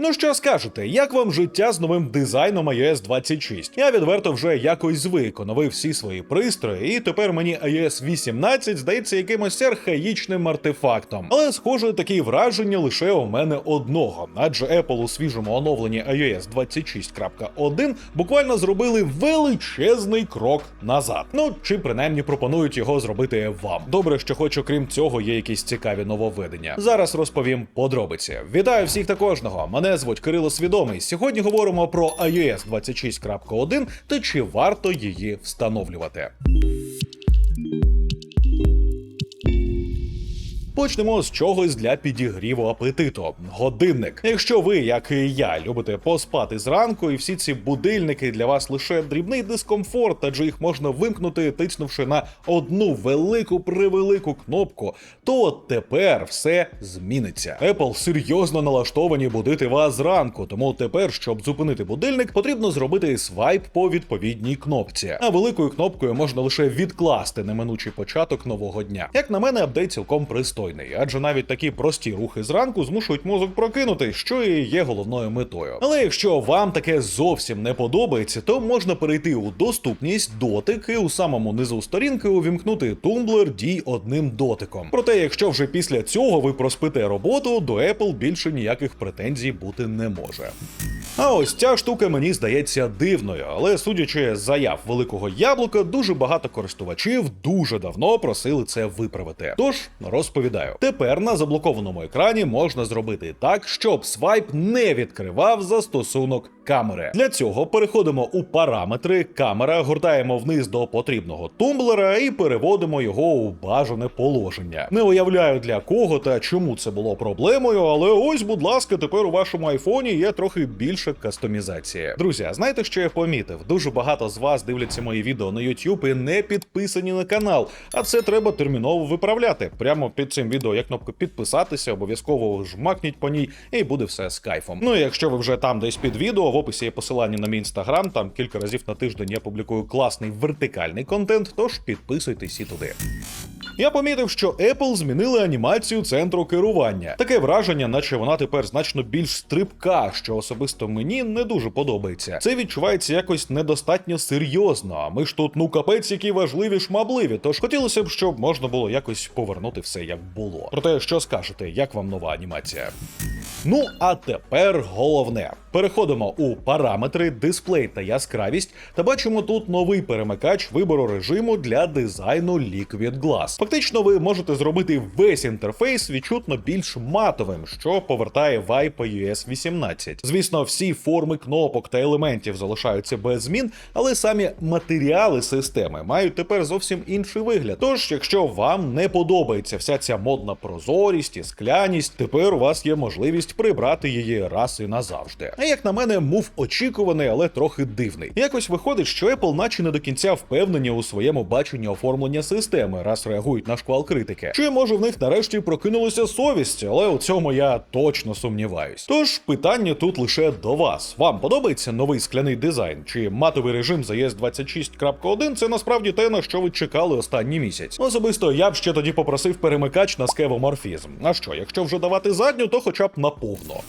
Ну що скажете, як вам життя з новим дизайном iOS 26? Я відверто вже якось звик, оновив всі свої пристрої, і тепер мені iOS 18 здається якимось архаїчним артефактом. Але схоже, такі враження лише у мене одного, адже Apple у свіжому оновленні iOS 26.1 буквально зробили величезний крок назад. Ну чи принаймні пропонують його зробити вам. Добре, що хоч окрім цього є якісь цікаві нововведення. Зараз розповім подробиці. Вітаю всіх та кожного. Мене звуть Кирило Свідомий. Сьогодні говоримо про iOS 26.1 та чи варто її встановлювати. Почнемо з чогось для підігріву апетиту. Годинник. Якщо ви, як і я, любите поспати зранку, і всі ці будильники для вас лише дрібний дискомфорт, адже їх можна вимкнути, тиснувши на одну велику превелику кнопку, то тепер все зміниться. Apple серйозно налаштовані будити вас зранку, тому тепер, щоб зупинити будильник, потрібно зробити свайп по відповідній кнопці. А великою кнопкою можна лише відкласти неминучий початок нового дня. Як на мене, апдейт цілком пристойний, адже навіть такі прості рухи зранку змушують мозок прокинути, що і є головною метою. Але якщо вам таке зовсім не подобається, то можна перейти у доступність дотик і у самому низу сторінки увімкнути тумблер дій одним дотиком. Проте, якщо вже після цього ви проспите роботу, до Apple більше ніяких претензій бути не може. А ось ця штука мені здається дивною, але судячи з заяв великого яблука, дуже багато користувачів дуже давно просили це виправити. Тож розповідаю, тепер на заблокованому екрані можна зробити так, щоб свайп не відкривав застосунок камери. Для цього переходимо у параметри камера, гортаємо вниз до потрібного тумблера і переводимо його у бажане положення. Не уявляю для кого та чому це було проблемою, але ось, будь ласка, тепер у вашому айфоні є трохи більше кастомізації. Друзі, а знаєте, що я помітив? Дуже багато з вас дивляться мої відео на YouTube і не підписані на канал. А це треба терміново виправляти. Прямо під цим відео є кнопка підписатися, обов'язково жмакніть по ній, і буде все з кайфом. Ну і якщо ви вже там десь під відео, в описі є посилання на мій інстаграм. Там кілька разів на тиждень я публікую класний вертикальний контент. Тож підписуйтесь і туди. Я помітив, що Apple змінили анімацію центру керування. Таке враження, наче вона тепер значно більш стрибка, що особисто мені не дуже подобається. Це відчувається якось недостатньо серйозно. А ми ж тут ну капець, які важливі шмабливі. Тож хотілося б, щоб можна було якось повернути все як було. Проте, що скажете, як вам нова анімація? Ну а тепер головне. Переходимо у параметри, дисплей та яскравість, та бачимо тут новий перемикач вибору режиму для дизайну Liquid Glass. Фактично, ви можете зробити весь інтерфейс відчутно більш матовим, що повертає вайп iOS 18. Звісно, всі форми кнопок та елементів залишаються без змін, але самі матеріали системи мають тепер зовсім інший вигляд. Тож, якщо вам не подобається вся ця модна прозорість і скляність, тепер у вас є можливість прибрати її раз і назавжди. А як на мене, мув очікуваний, але трохи дивний. Якось виходить, що Apple наче не до кінця впевнені у своєму баченні оформлення системи, раз реагують на шквал критики. Чи може в них нарешті прокинулася совість, але у цьому я точно сумніваюсь. Тож питання тут лише до вас. Вам подобається новий скляний дизайн? Чи матовий режим за ES 26.1 це насправді те, на що ви чекали останній місяць? Особисто я б ще тоді попросив перемикач на скевоморфізм. А що, якщо вже давати задню, то хоча б наповно.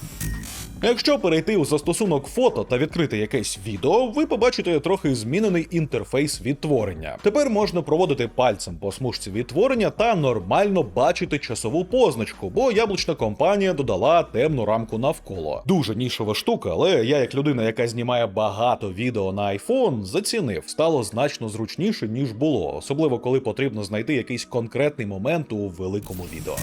Якщо перейти у застосунок фото та відкрити якесь відео, ви побачите трохи змінений інтерфейс відтворення. Тепер можна проводити пальцем по смужці відтворення та нормально бачити часову позначку, бо яблучна компанія додала темну рамку навколо. Дуже нішова штука, але я, як людина, яка знімає багато відео на iPhone, зацінив, стало значно зручніше ніж було, особливо коли потрібно знайти якийсь конкретний момент у великому відео.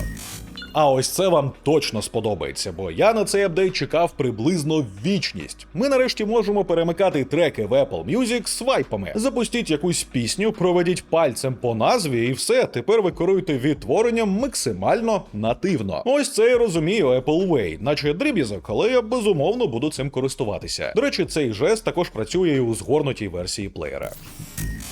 А ось це вам точно сподобається, бо я на цей апдейт чекав приблизно вічність. Ми нарешті можемо перемикати треки в Apple Music свайпами. Запустіть якусь пісню, проведіть пальцем по назві, і все. Тепер ви керуєте відтворенням максимально нативно. Ось це я розумію Apple Way, наче дріб'язок, але я безумовно буду цим користуватися. До речі, цей жест також працює і у згорнутій версії плеєра.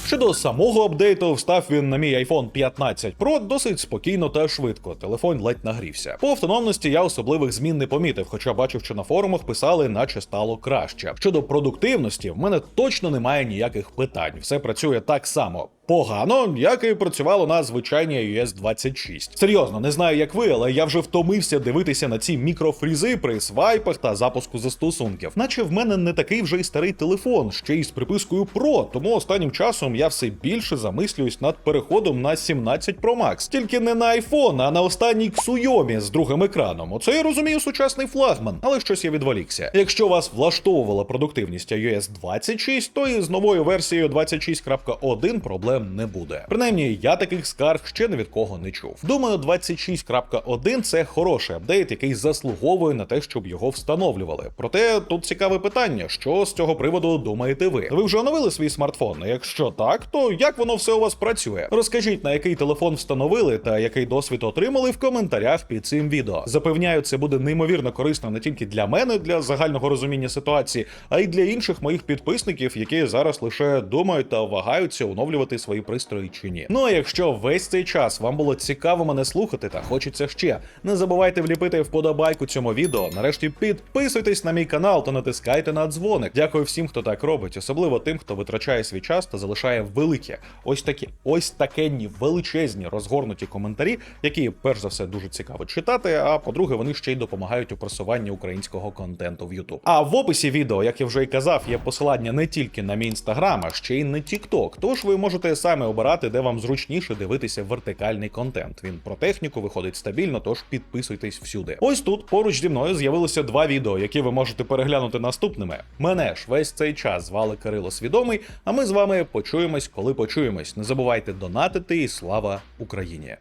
Щодо самого апдейту, встав він на мій iPhone 15 Pro досить спокійно та швидко. Телефон ледь нагрівся. По автономності я особливих змін не помітив, хоча бачив, що на форумах писали, наче стало краще. Щодо продуктивності, в мене точно немає ніяких питань. Все працює так само. Погано, як і працювало на звичайній iOS 26. Серйозно, не знаю, як ви, але я вже втомився дивитися на ці мікрофрізи при свайпах та запуску застосунків. Наче в мене не такий вже й старий телефон, ще й з припискою Pro, тому останнім часом я все більше замислююсь над переходом на 17 Pro Max. Тільки не на iPhone, а на останній Xiaomi з другим екраном. Оце я розумію сучасний флагман, але щось я відволікся. Якщо вас влаштовувала продуктивність iOS 26, то і з новою версією 26.1 проблем не буде. Принаймні, я таких скарг ще ні від кого не чув. Думаю, 26.1 це хороший апдейт, який заслуговує на те, щоб його встановлювали. Проте тут цікаве питання: що з цього приводу думаєте ви? Ви вже оновили свій смартфон? Якщо так, то як воно все у вас працює? Розкажіть, на який телефон встановили та який досвід отримали в коментарях під цим відео. Запевняю, це буде неймовірно корисно не тільки для мене, для загального розуміння ситуації, а й для інших моїх підписників, які зараз лише думають та вагаються оновлювати свої пристрої чи ні. Ну а якщо весь цей час вам було цікаво мене слухати та хочеться ще, не забувайте вліпити вподобайку цьому відео. Нарешті підписуйтесь на мій канал та натискайте на дзвоник. Дякую всім, хто так робить, особливо тим, хто витрачає свій час та залишає великі, ось такі, ось такенні величезні розгорнуті коментарі, які перш за все дуже цікаво читати. А по-друге, вони ще й допомагають у просуванні українського контенту в YouTube. А в описі відео, як я вже й казав, є посилання не тільки на мій інстаграм, а ще й на TikTok. Тож ви можете самі обирати, де вам зручніше дивитися вертикальний контент. Він про техніку виходить стабільно, тож підписуйтесь всюди. Ось тут поруч зі мною з'явилося два відео, які ви можете переглянути наступними. Мене ж весь цей час звали Кирило Свідомий. А ми з вами почуємось, коли почуємось. Не забувайте донатити і слава Україні!